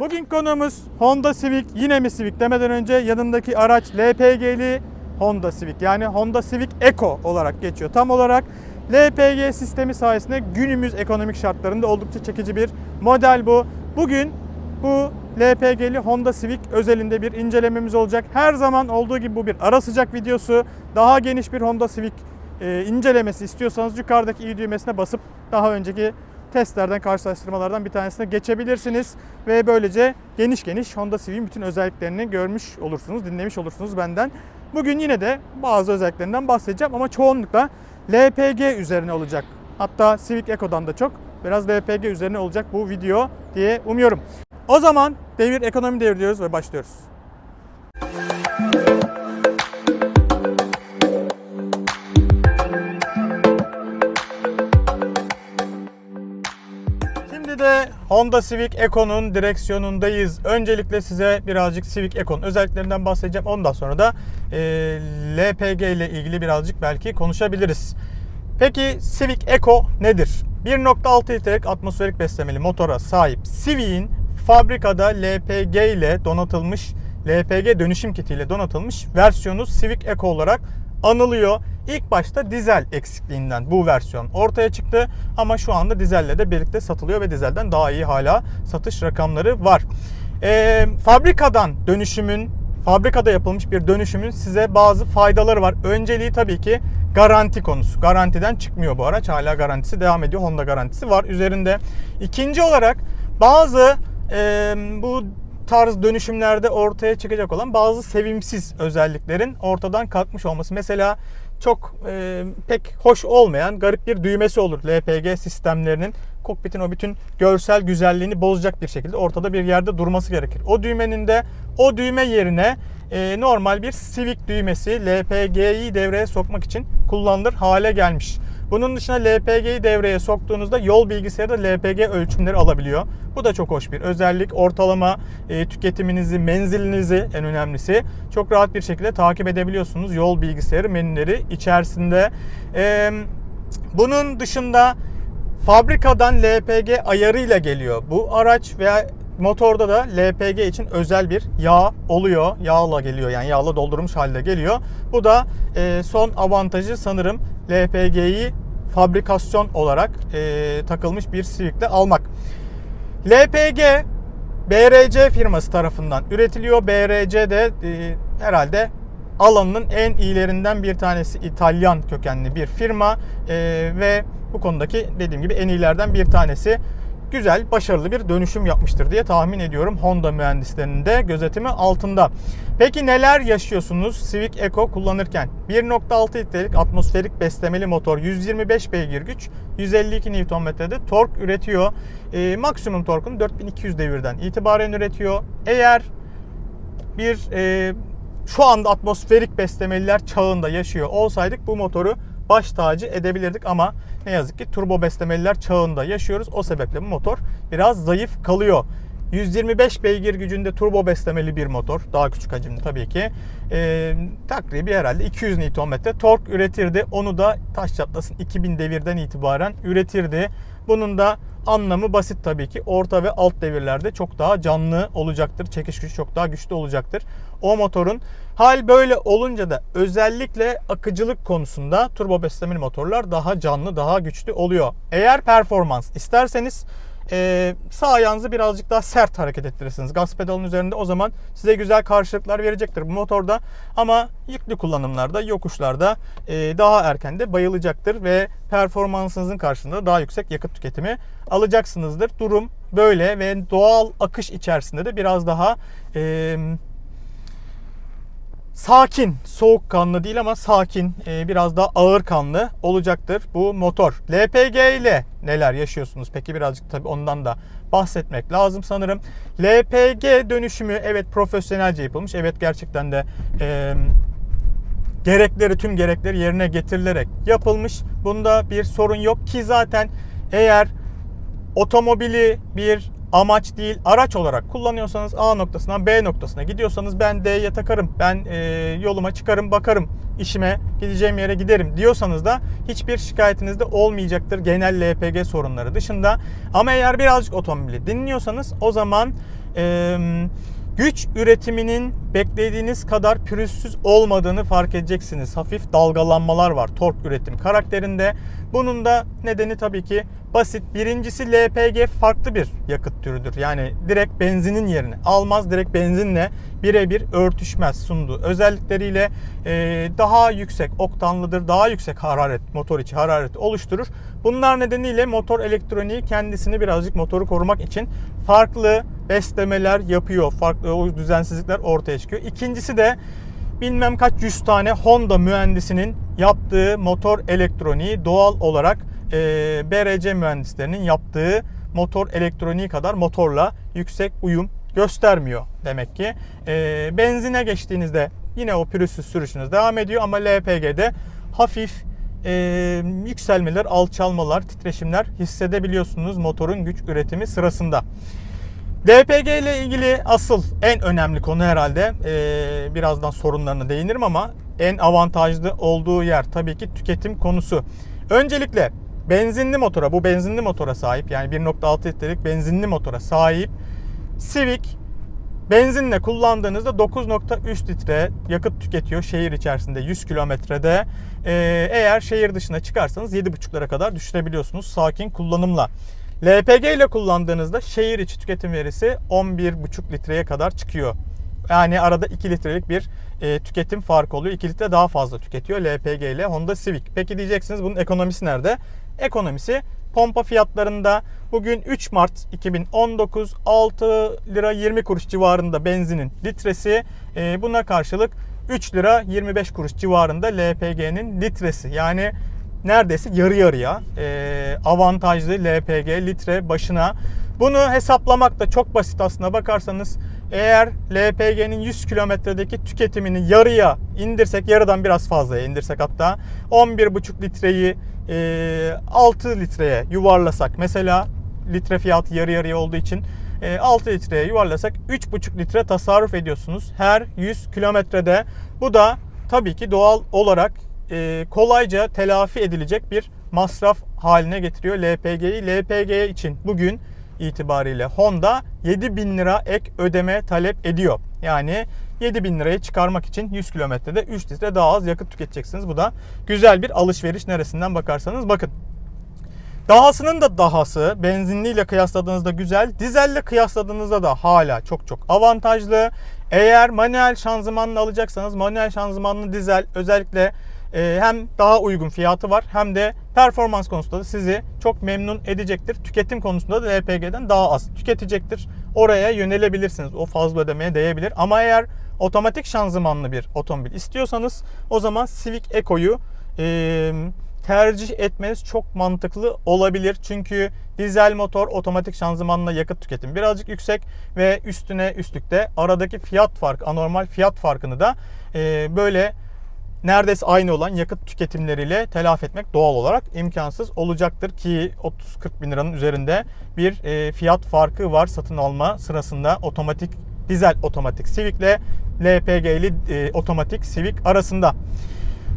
Bugün konuğumuz Honda Civic. Yine mi Civic demeden önce yanındaki araç LPG'li Honda Civic. Yani Honda Civic Eco olarak geçiyor. Tam olarak LPG sistemi sayesinde günümüz ekonomik şartlarında oldukça çekici bir model bu. Bugün bu LPG'li Honda Civic özelinde bir incelememiz olacak. Her zaman olduğu gibi bu bir ara sıcak videosu. Daha geniş bir Honda Civic e, incelemesi istiyorsanız yukarıdaki i düğmesine basıp daha önceki testlerden, karşılaştırmalardan bir tanesine geçebilirsiniz. Ve böylece geniş geniş Honda Civic'in bütün özelliklerini görmüş olursunuz, dinlemiş olursunuz benden. Bugün yine de bazı özelliklerinden bahsedeceğim ama çoğunlukla LPG üzerine olacak. Hatta Civic Eco'dan da çok biraz LPG üzerine olacak bu video diye umuyorum. O zaman devir ekonomi devri diyoruz ve başlıyoruz. Şimdi de Honda Civic Eco'nun direksiyonundayız. Öncelikle size birazcık Civic Eco'nun özelliklerinden bahsedeceğim. Ondan sonra da e, LPG ile ilgili birazcık belki konuşabiliriz. Peki Civic Eco nedir? 1.6 litrelik atmosferik beslemeli motora sahip Civic'in fabrikada LPG ile donatılmış LPG dönüşüm kitiyle donatılmış versiyonu Civic Eco olarak anılıyor. İlk başta dizel eksikliğinden bu versiyon ortaya çıktı ama şu anda dizelle de birlikte satılıyor ve dizelden daha iyi hala satış rakamları var. Ee, fabrikadan dönüşümün fabrikada yapılmış bir dönüşümün size bazı faydaları var. Önceliği tabii ki garanti konusu. Garantiden çıkmıyor bu araç. Hala garantisi devam ediyor. Honda garantisi var üzerinde. İkinci olarak bazı e, bu tarz dönüşümlerde ortaya çıkacak olan bazı sevimsiz özelliklerin ortadan kalkmış olması. Mesela çok e, pek hoş olmayan garip bir düğmesi olur LPG sistemlerinin. Kokpitin o bütün görsel güzelliğini bozacak bir şekilde ortada bir yerde durması gerekir. O düğmenin de o düğme yerine e, normal bir Civic düğmesi LPG'yi devreye sokmak için kullanılır hale gelmiş. Bunun dışında LPG'yi devreye soktuğunuzda yol bilgisayarı da LPG ölçümleri alabiliyor. Bu da çok hoş bir özellik. Ortalama e, tüketiminizi, menzilinizi en önemlisi çok rahat bir şekilde takip edebiliyorsunuz. Yol bilgisayarı menüleri içerisinde. E, bunun dışında fabrikadan LPG ayarıyla geliyor. Bu araç veya motorda da LPG için özel bir yağ oluyor. Yağla geliyor yani yağla doldurulmuş halde geliyor. Bu da e, son avantajı sanırım LPG'yi fabrikasyon olarak e, takılmış bir Civic'le almak. LPG BRC firması tarafından üretiliyor. BRC de e, herhalde alanının en iyilerinden bir tanesi İtalyan kökenli bir firma e, ve bu konudaki dediğim gibi en iyilerden bir tanesi güzel, başarılı bir dönüşüm yapmıştır diye tahmin ediyorum Honda mühendislerinin de gözetimi altında. Peki neler yaşıyorsunuz Civic Eco kullanırken? 1.6 litrelik atmosferik beslemeli motor, 125 beygir güç, 152 Nm'de tork üretiyor. E, maksimum torkunu 4200 devirden itibaren üretiyor. Eğer bir e, şu anda atmosferik beslemeliler çağında yaşıyor olsaydık bu motoru baş tacı edebilirdik ama ne yazık ki turbo beslemeliler çağında yaşıyoruz. O sebeple motor biraz zayıf kalıyor. 125 beygir gücünde turbo beslemeli bir motor. Daha küçük hacimli tabii ki. Ee, takribi herhalde 200 Nm tork üretirdi. Onu da taş çatlasın 2000 devirden itibaren üretirdi. Bunun da anlamı basit tabii ki. Orta ve alt devirlerde çok daha canlı olacaktır. Çekiş gücü çok daha güçlü olacaktır. O motorun hal böyle olunca da özellikle akıcılık konusunda turbo beslemeli motorlar daha canlı, daha güçlü oluyor. Eğer performans isterseniz e, sağ ayağınızı birazcık daha sert hareket ettirirsiniz. Gaz pedalının üzerinde o zaman size güzel karşılıklar verecektir bu motorda. Ama yüklü kullanımlarda, yokuşlarda e, daha erken de bayılacaktır ve performansınızın karşılığında daha yüksek yakıt tüketimi alacaksınızdır. Durum böyle ve doğal akış içerisinde de biraz daha e, sakin, soğukkanlı değil ama sakin, e, biraz daha ağır kanlı olacaktır bu motor. LPG ile neler yaşıyorsunuz? Peki birazcık tabii ondan da bahsetmek lazım sanırım. LPG dönüşümü evet profesyonelce yapılmış. Evet gerçekten de e, gerekleri tüm gerekleri yerine getirilerek yapılmış. Bunda bir sorun yok ki zaten eğer otomobili bir amaç değil araç olarak kullanıyorsanız A noktasından B noktasına gidiyorsanız ben D'ye takarım ben e, yoluma çıkarım bakarım işime gideceğim yere giderim diyorsanız da hiçbir şikayetiniz de olmayacaktır genel LPG sorunları dışında ama eğer birazcık otomobili dinliyorsanız o zaman e, güç üretiminin beklediğiniz kadar pürüzsüz olmadığını fark edeceksiniz. Hafif dalgalanmalar var tork üretim karakterinde. Bunun da nedeni tabii ki basit. Birincisi LPG farklı bir yakıt türüdür. Yani direkt benzinin yerine almaz. Direkt benzinle birebir örtüşmez sunduğu özellikleriyle e, daha yüksek oktanlıdır. Daha yüksek hararet, motor içi hararet oluşturur. Bunlar nedeniyle motor elektroniği kendisini birazcık motoru korumak için farklı beslemeler yapıyor. Farklı o düzensizlikler ortaya çıkıyor. İkincisi de bilmem kaç yüz tane Honda mühendisinin yaptığı motor elektroniği doğal olarak e, BRC mühendislerinin yaptığı motor elektroniği kadar motorla yüksek uyum göstermiyor demek ki. E, benzine geçtiğinizde yine o pürüzsüz sürüşünüz devam ediyor ama LPG'de hafif e, yükselmeler, alçalmalar, titreşimler hissedebiliyorsunuz motorun güç üretimi sırasında. LPG ile ilgili asıl en önemli konu herhalde e, birazdan sorunlarına değinirim ama en avantajlı olduğu yer tabii ki tüketim konusu. Öncelikle benzinli motora bu benzinli motora sahip yani 1.6 litrelik benzinli motora sahip Civic benzinle kullandığınızda 9.3 litre yakıt tüketiyor şehir içerisinde 100 kilometrede. E, eğer şehir dışına çıkarsanız 7.5'lara kadar düşürebiliyorsunuz sakin kullanımla. LPG ile kullandığınızda şehir içi tüketim verisi 11,5 litreye kadar çıkıyor. Yani arada 2 litrelik bir e, tüketim farkı oluyor. 2 litre daha fazla tüketiyor LPG ile Honda Civic. Peki diyeceksiniz bunun ekonomisi nerede? Ekonomisi pompa fiyatlarında bugün 3 Mart 2019 6 lira 20 kuruş civarında benzinin litresi. E, buna karşılık 3 lira 25 kuruş civarında LPG'nin litresi. Yani neredeyse yarı yarıya e, avantajlı LPG litre başına. Bunu hesaplamak da çok basit aslında bakarsanız eğer LPG'nin 100 kilometredeki tüketimini yarıya indirsek yarıdan biraz fazlaya indirsek hatta 11,5 litreyi e, 6 litreye yuvarlasak mesela litre fiyatı yarı yarıya olduğu için e, 6 litreye yuvarlasak 3,5 litre tasarruf ediyorsunuz her 100 kilometrede. Bu da tabii ki doğal olarak e, kolayca telafi edilecek bir masraf haline getiriyor LPG'yi. LPG için bugün itibariyle Honda 7000 lira ek ödeme talep ediyor. Yani 7000 lirayı çıkarmak için 100 kilometrede 3 litre daha az yakıt tüketeceksiniz. Bu da güzel bir alışveriş neresinden bakarsanız bakın. Dahasının da dahası benzinliyle kıyasladığınızda güzel, dizelle kıyasladığınızda da hala çok çok avantajlı. Eğer manuel şanzımanla alacaksanız manuel şanzımanlı dizel özellikle hem daha uygun fiyatı var hem de performans konusunda da sizi çok memnun edecektir. Tüketim konusunda da LPG'den daha az tüketecektir. Oraya yönelebilirsiniz. O fazla ödemeye değebilir. Ama eğer otomatik şanzımanlı bir otomobil istiyorsanız o zaman Civic Eco'yu e, tercih etmeniz çok mantıklı olabilir. Çünkü dizel motor otomatik şanzımanla yakıt tüketimi birazcık yüksek ve üstüne üstlükte aradaki fiyat farkı, anormal fiyat farkını da e, böyle neredeyse aynı olan yakıt tüketimleriyle telafi etmek doğal olarak imkansız olacaktır ki 30-40 bin liranın üzerinde bir e, fiyat farkı var satın alma sırasında otomatik dizel otomatik Civic ile LPG'li e, otomatik Civic arasında.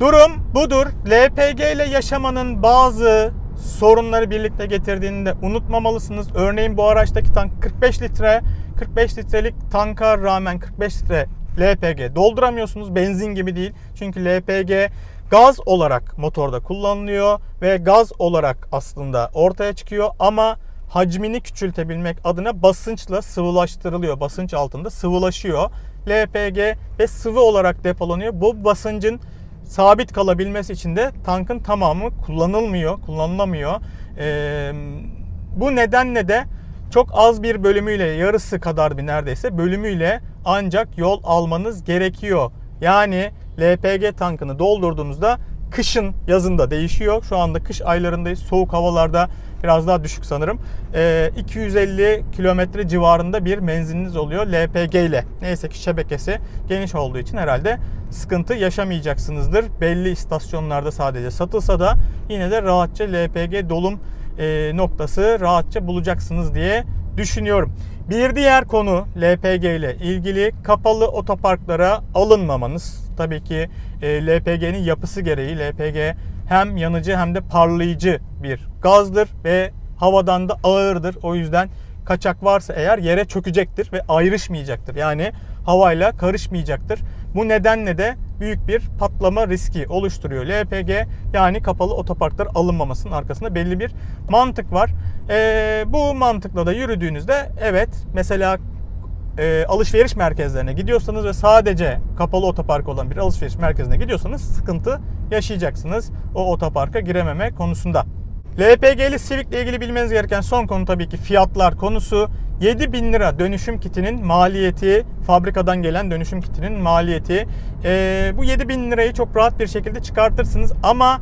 Durum budur. LPG ile yaşamanın bazı sorunları birlikte getirdiğini de unutmamalısınız. Örneğin bu araçtaki tank 45 litre. 45 litrelik tanka rağmen 45 litre LPG dolduramıyorsunuz. Benzin gibi değil. Çünkü LPG gaz olarak motorda kullanılıyor ve gaz olarak aslında ortaya çıkıyor ama hacmini küçültebilmek adına basınçla sıvılaştırılıyor. Basınç altında sıvılaşıyor. LPG ve sıvı olarak depolanıyor. Bu basıncın sabit kalabilmesi için de tankın tamamı kullanılmıyor, kullanılamıyor. Ee, bu nedenle de çok az bir bölümüyle yarısı kadar bir neredeyse bölümüyle ancak yol almanız gerekiyor. Yani LPG tankını doldurduğunuzda kışın yazında değişiyor. Şu anda kış aylarındayız. Soğuk havalarda biraz daha düşük sanırım. Ee, 250 kilometre civarında bir menziliniz oluyor LPG ile. Neyse ki şebekesi geniş olduğu için herhalde sıkıntı yaşamayacaksınızdır. Belli istasyonlarda sadece satılsa da yine de rahatça LPG dolum e, noktası rahatça bulacaksınız diye düşünüyorum. Bir diğer konu LPG ile ilgili kapalı otoparklara alınmamanız. Tabii ki e, LPG'nin yapısı gereği LPG hem yanıcı hem de parlayıcı bir gazdır ve havadan da ağırdır. O yüzden kaçak varsa eğer yere çökecektir ve ayrışmayacaktır. Yani havayla karışmayacaktır. Bu nedenle de büyük bir patlama riski oluşturuyor. LPG yani kapalı otoparklar alınmamasının arkasında belli bir mantık var. Ee, bu mantıkla da yürüdüğünüzde evet mesela e, alışveriş merkezlerine gidiyorsanız ve sadece kapalı otopark olan bir alışveriş merkezine gidiyorsanız sıkıntı yaşayacaksınız o otoparka girememe konusunda. LPG'li Civic ile ilgili bilmeniz gereken son konu tabii ki fiyatlar konusu. 7000 lira dönüşüm kitinin maliyeti, fabrikadan gelen dönüşüm kitinin maliyeti. Ee, bu 7000 lirayı çok rahat bir şekilde çıkartırsınız ama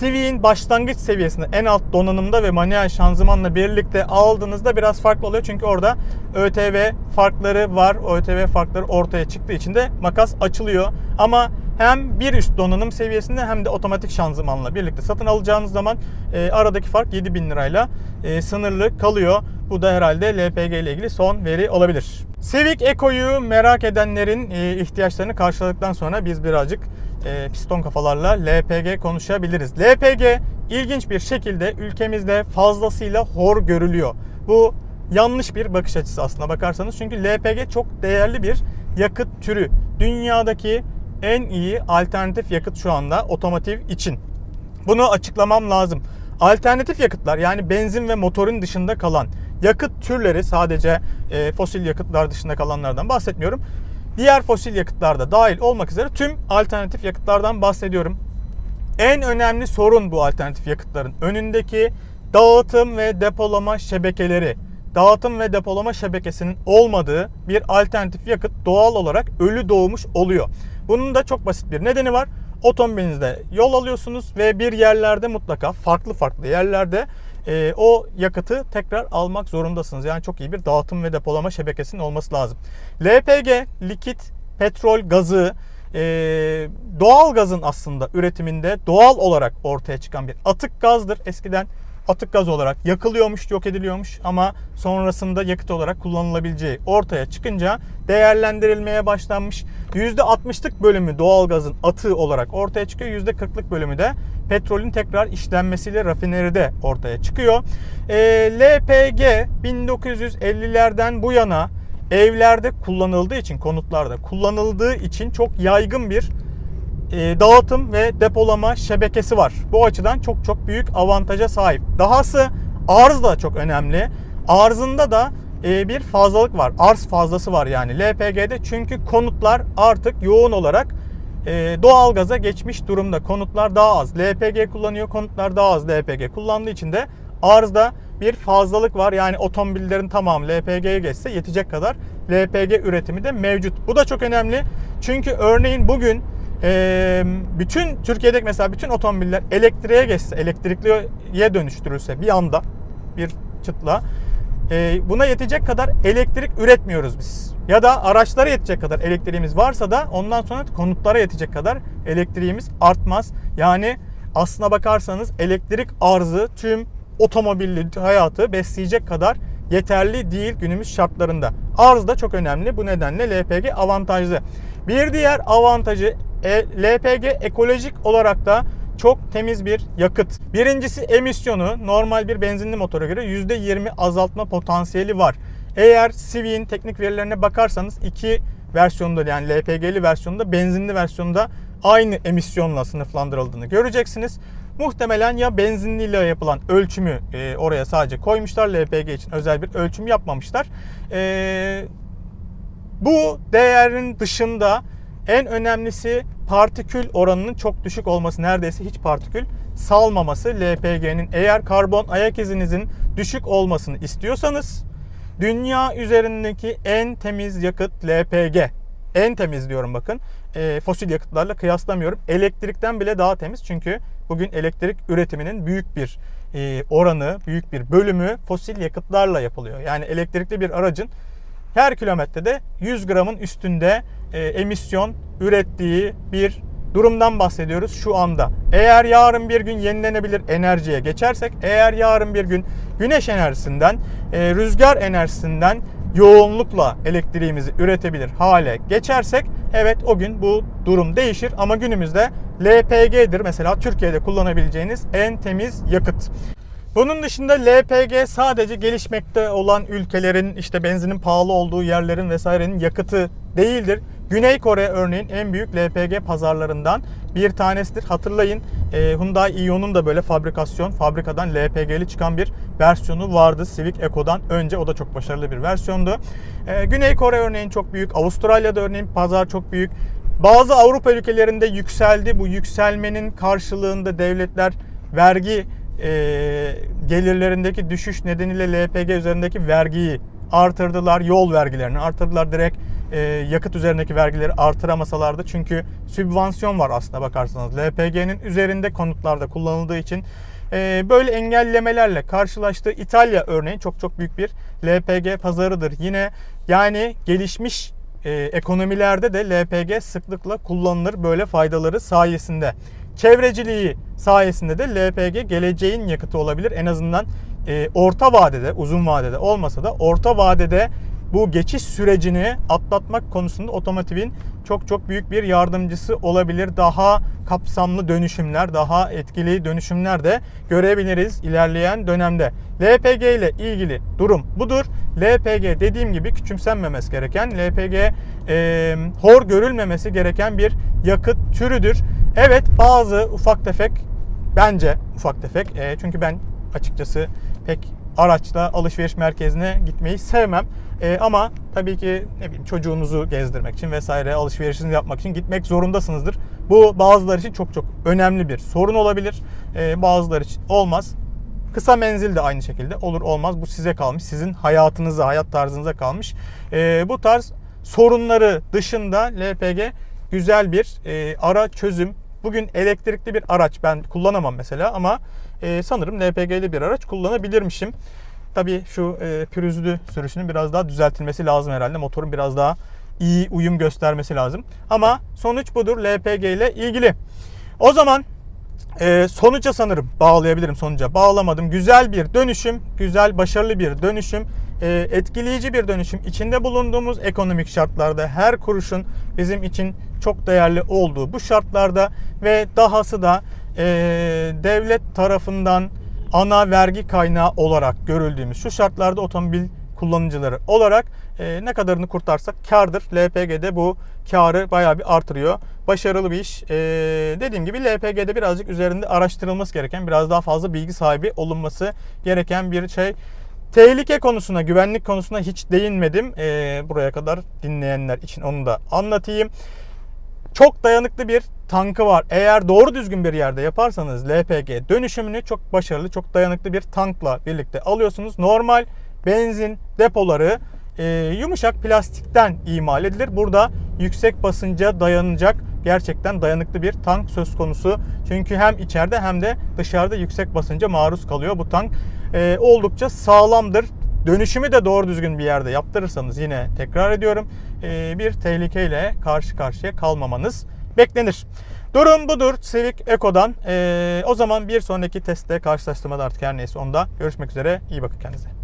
Civic'in başlangıç seviyesinde en alt donanımda ve manuel şanzımanla birlikte aldığınızda biraz farklı oluyor. Çünkü orada ÖTV farkları var. ÖTV farkları ortaya çıktığı için de makas açılıyor. Ama hem bir üst donanım seviyesinde hem de otomatik şanzımanla birlikte satın alacağınız zaman e, aradaki fark 7000 lirayla e, sınırlı kalıyor. Bu da herhalde LPG ile ilgili son veri olabilir. Civic Eco'yu merak edenlerin e, ihtiyaçlarını karşıladıktan sonra biz birazcık e, piston kafalarla LPG konuşabiliriz. LPG ilginç bir şekilde ülkemizde fazlasıyla hor görülüyor. Bu yanlış bir bakış açısı aslına bakarsanız. Çünkü LPG çok değerli bir yakıt türü. Dünyadaki en iyi alternatif yakıt şu anda otomotiv için. Bunu açıklamam lazım. Alternatif yakıtlar yani benzin ve motorun dışında kalan yakıt türleri sadece e, fosil yakıtlar dışında kalanlardan bahsetmiyorum. Diğer fosil yakıtlarda dahil olmak üzere tüm alternatif yakıtlardan bahsediyorum. En önemli sorun bu alternatif yakıtların önündeki dağıtım ve depolama şebekeleri. Dağıtım ve depolama şebekesinin olmadığı bir alternatif yakıt doğal olarak ölü doğmuş oluyor. Bunun da çok basit bir nedeni var. Otomobilinizde yol alıyorsunuz ve bir yerlerde mutlaka farklı farklı yerlerde e, o yakıtı tekrar almak zorundasınız. Yani çok iyi bir dağıtım ve depolama şebekesinin olması lazım. LPG, likit petrol gazı, e, doğal gazın aslında üretiminde doğal olarak ortaya çıkan bir atık gazdır. Eskiden atık gaz olarak yakılıyormuş, yok ediliyormuş ama sonrasında yakıt olarak kullanılabileceği ortaya çıkınca değerlendirilmeye başlanmış. %60'lık bölümü doğalgazın atığı olarak ortaya çıkıyor. %40'lık bölümü de petrolün tekrar işlenmesiyle rafineride ortaya çıkıyor. E, LPG 1950'lerden bu yana evlerde kullanıldığı için, konutlarda kullanıldığı için çok yaygın bir e, dağıtım ve depolama şebekesi var. Bu açıdan çok çok büyük avantaja sahip. Dahası arz da çok önemli. Arzında da e, bir fazlalık var. Arz fazlası var yani LPG'de. Çünkü konutlar artık yoğun olarak e, doğalgaza geçmiş durumda. Konutlar daha az. LPG kullanıyor. Konutlar daha az LPG kullandığı için de arzda bir fazlalık var. Yani otomobillerin tamamı LPG'ye geçse yetecek kadar LPG üretimi de mevcut. Bu da çok önemli. Çünkü örneğin bugün bütün Türkiye'deki mesela bütün otomobiller elektriğe geçse, elektrikliye dönüştürülse bir anda bir çıtla buna yetecek kadar elektrik üretmiyoruz biz. Ya da araçlara yetecek kadar elektriğimiz varsa da ondan sonra konutlara yetecek kadar elektriğimiz artmaz. Yani aslına bakarsanız elektrik arzı tüm otomobilli hayatı besleyecek kadar yeterli değil günümüz şartlarında. Arz da çok önemli. Bu nedenle LPG avantajlı. Bir diğer avantajı e, LPG ekolojik olarak da çok temiz bir yakıt. Birincisi emisyonu normal bir benzinli motora göre %20 azaltma potansiyeli var. Eğer Civic'in teknik verilerine bakarsanız iki versiyonda yani LPG'li versiyonda benzinli versiyonda aynı emisyonla sınıflandırıldığını göreceksiniz. Muhtemelen ya benzinliyle yapılan ölçümü e, oraya sadece koymuşlar. LPG için özel bir ölçüm yapmamışlar. E, bu değerin dışında en önemlisi partikül oranının çok düşük olması. Neredeyse hiç partikül salmaması LPG'nin. Eğer karbon ayak izinizin düşük olmasını istiyorsanız dünya üzerindeki en temiz yakıt LPG. En temiz diyorum bakın. E, fosil yakıtlarla kıyaslamıyorum. Elektrikten bile daha temiz. Çünkü bugün elektrik üretiminin büyük bir e, oranı, büyük bir bölümü fosil yakıtlarla yapılıyor. Yani elektrikli bir aracın her kilometrede 100 gramın üstünde e, emisyon ürettiği bir durumdan bahsediyoruz şu anda. Eğer yarın bir gün yenilenebilir enerjiye geçersek, eğer yarın bir gün güneş enerjisinden, e, rüzgar enerjisinden yoğunlukla elektriğimizi üretebilir hale geçersek evet o gün bu durum değişir ama günümüzde LPG'dir mesela Türkiye'de kullanabileceğiniz en temiz yakıt. Bunun dışında LPG sadece gelişmekte olan ülkelerin işte benzinin pahalı olduğu yerlerin vesairenin yakıtı değildir. Güney Kore örneğin en büyük LPG pazarlarından bir tanesidir. Hatırlayın e, Hyundai Ion'un da böyle fabrikasyon, fabrikadan LPG'li çıkan bir versiyonu vardı Civic Eco'dan önce. O da çok başarılı bir versiyondu. E, Güney Kore örneğin çok büyük. Avustralya'da örneğin pazar çok büyük. Bazı Avrupa ülkelerinde yükseldi. Bu yükselmenin karşılığında devletler vergi e, gelirlerindeki düşüş nedeniyle LPG üzerindeki vergiyi artırdılar. Yol vergilerini artırdılar. Direkt e, yakıt üzerindeki vergileri artıramasalardı. Çünkü sübvansiyon var aslında bakarsanız. LPG'nin üzerinde konutlarda kullanıldığı için e, böyle engellemelerle karşılaştığı İtalya örneğin çok çok büyük bir LPG pazarıdır. Yine yani gelişmiş e, ekonomilerde de LPG sıklıkla kullanılır böyle faydaları sayesinde. Çevreciliği sayesinde de LPG geleceğin yakıtı olabilir. En azından e, orta vadede, uzun vadede olmasa da orta vadede bu geçiş sürecini atlatmak konusunda otomotivin çok çok büyük bir yardımcısı olabilir. Daha kapsamlı dönüşümler, daha etkili dönüşümler de görebiliriz ilerleyen dönemde. LPG ile ilgili durum budur. LPG dediğim gibi küçümsenmemesi gereken, LPG e, hor görülmemesi gereken bir yakıt türüdür. Evet bazı ufak tefek bence ufak tefek e, çünkü ben açıkçası pek araçla alışveriş merkezine gitmeyi sevmem. E, ama tabii ki ne bileyim çocuğunuzu gezdirmek için vesaire alışverişinizi yapmak için gitmek zorundasınızdır. Bu bazıları için çok çok önemli bir sorun olabilir. E, bazıları için olmaz. Kısa menzil de aynı şekilde olur olmaz. Bu size kalmış. Sizin hayatınıza, hayat tarzınıza kalmış. E, bu tarz sorunları dışında LPG güzel bir e, ara çözüm. Bugün elektrikli bir araç ben kullanamam mesela ama e, sanırım LPG'li bir araç kullanabilirmişim. Tabii şu e, pürüzlü sürüşünün biraz daha düzeltilmesi lazım herhalde. Motorun biraz daha iyi uyum göstermesi lazım. Ama sonuç budur LPG ile ilgili. O zaman e, sonuca sanırım bağlayabilirim sonuca. Bağlamadım. Güzel bir dönüşüm, güzel başarılı bir dönüşüm, e, etkileyici bir dönüşüm. İçinde bulunduğumuz ekonomik şartlarda her kuruşun bizim için çok değerli olduğu bu şartlarda ve dahası da e, devlet tarafından ana vergi kaynağı olarak görüldüğümüz şu şartlarda otomobil kullanıcıları olarak e, ne kadarını kurtarsak kardır. LPG'de bu karı bayağı bir artırıyor. Başarılı bir iş. E, dediğim gibi LPG'de birazcık üzerinde araştırılması gereken, biraz daha fazla bilgi sahibi olunması gereken bir şey. Tehlike konusuna, güvenlik konusuna hiç değinmedim. E, buraya kadar dinleyenler için onu da anlatayım. Çok dayanıklı bir tankı var. Eğer doğru düzgün bir yerde yaparsanız LPG dönüşümünü çok başarılı, çok dayanıklı bir tankla birlikte alıyorsunuz. Normal benzin depoları e, yumuşak plastikten imal edilir. Burada yüksek basınca dayanacak gerçekten dayanıklı bir tank söz konusu. Çünkü hem içeride hem de dışarıda yüksek basınca maruz kalıyor bu tank. E, oldukça sağlamdır. Dönüşümü de doğru düzgün bir yerde yaptırırsanız yine tekrar ediyorum e, bir tehlikeyle karşı karşıya kalmamanız beklenir. Durum budur Civic Eco'dan. E, o zaman bir sonraki testte karşılaştırmada artık her neyse onda görüşmek üzere. İyi bakın kendinize.